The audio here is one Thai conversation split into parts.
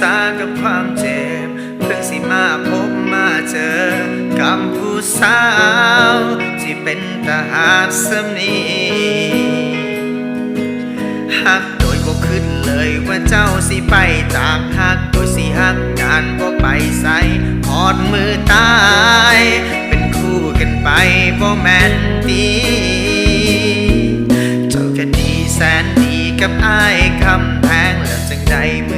ษากับความเจ็บ เพิ่งสิมาพบมาเจอกับผู้สาว ที่เป็นทหารเสมนี กับอายคำแพงแล้วจังใดมือ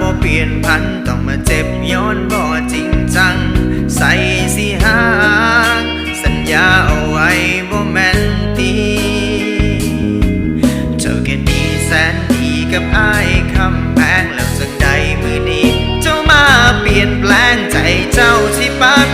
บ่เปลี่ยนพันต้องมาเจ็บย้อนบ่จริงจัง ใส่สิหางสัญญาเอาไว้บ่แม่นตีเจ้าแค่ดีแสนดีกับอายคำแพงแล้วจังใดมือนี้ เจ้ามาเปลี่ยนแปลงใจเจ้าที่ปั้น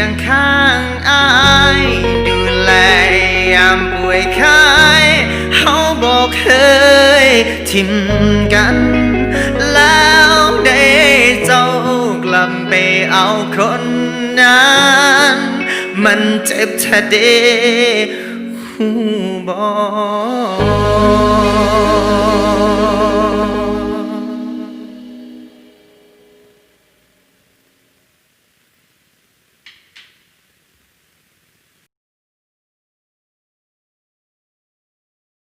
ยังข้างอายดูแลยามป่วยไข้เฮาบอกเคยทิมกัน แล้วได้เจ้ากลับไปเอาคนนั้นมันเจ็บแท้เดหูบอก